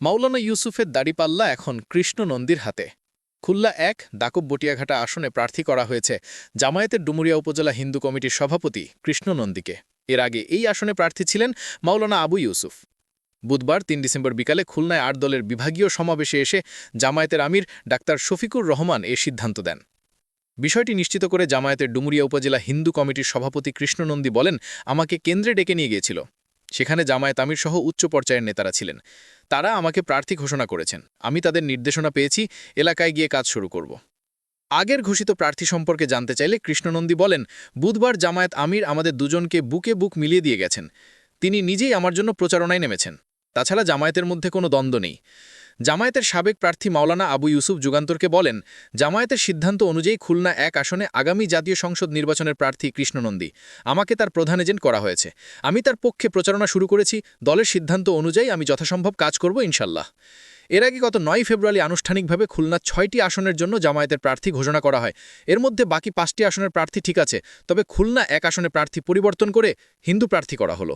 মাওলানা ইউসুফের দাড়িপাল্লা এখন কৃষ্ণ নন্দীর হাতে। খুলনা এক, দাকব বটিয়াঘাটা আসনে প্রার্থী করা হয়েছে। জামায়াতের ডুমুরিয়া উপজেলা হিন্দু কমিটির সভাপতি কৃষ্ণ নন্দীকে এর আগে এই আসনে প্রার্থী ছিলেন মাওলানা আবু ইউসুফ। বুধবার, তিন ডিসেম্বর বিকালে খুলনায় আট দলের বিভাগীয় সমাবেশে এসে জামায়াতের আমির ডাক্তার শফিকুর রহমান এ সিদ্ধান্ত দেন। বিষয়টি নিশ্চিত করে জামায়াতের ডুমুরিয়া উপজেলা হিন্দু কমিটির সভাপতি কৃষ্ণ নন্দী বলেন, আমাকে কেন্দ্রে ডেকে নিয়ে গিয়েছিল। সেখানে জামায়াত আমির সহ উচ্চ পর্যায়ের নেতারা ছিলেন। তারা আমাকে প্রার্থী ঘোষণা করেছেন। আমি তাদের নির্দেশনা পেয়েছি, এলাকায় গিয়ে কাজ শুরু করব। আগের ঘোষিত প্রার্থী সম্পর্কে জানতে চাইলে কৃষ্ণনন্দী বলেন, বুধবার জামায়াত আমির আমাদের দুজনকে বুকে বুক মিলিয়ে দিয়ে গেছেন। তিনি নিজেই আমার জন্য প্রচারণায় নেমেছেন। তাছাড়া জামায়াতের মধ্যে কোনো দ্বন্দ্ব নেই। জামায়াতের সাবেক প্রার্থী মাওলানা আবু ইউসুফ যুগান্তরকে বলেন, জামায়াতের সিদ্ধান্ত অনুযায়ী খুলনা এক আসনে আগামী জাতীয় সংসদ নির্বাচনের প্রার্থী কৃষ্ণনন্দী। আমাকে তার প্রধান এজেন্ট করা হয়েছে। আমি তার পক্ষে প্রচারণা শুরু করেছি। দলের সিদ্ধান্ত অনুযায়ী আমি যথাসম্ভব কাজ করব ইনশাল্লাহ। এর আগে গত নয় ফেব্রুয়ারি আনুষ্ঠানিকভাবে খুলনা ছয়টি আসনের জন্য জামায়াতের প্রার্থী ঘোষণা করা হয়। এর মধ্যে বাকি পাঁচটি আসনের প্রার্থী ঠিক আছে, তবে খুলনা এক আসনে প্রার্থী পরিবর্তন করে হিন্দু প্রার্থী করা হলো।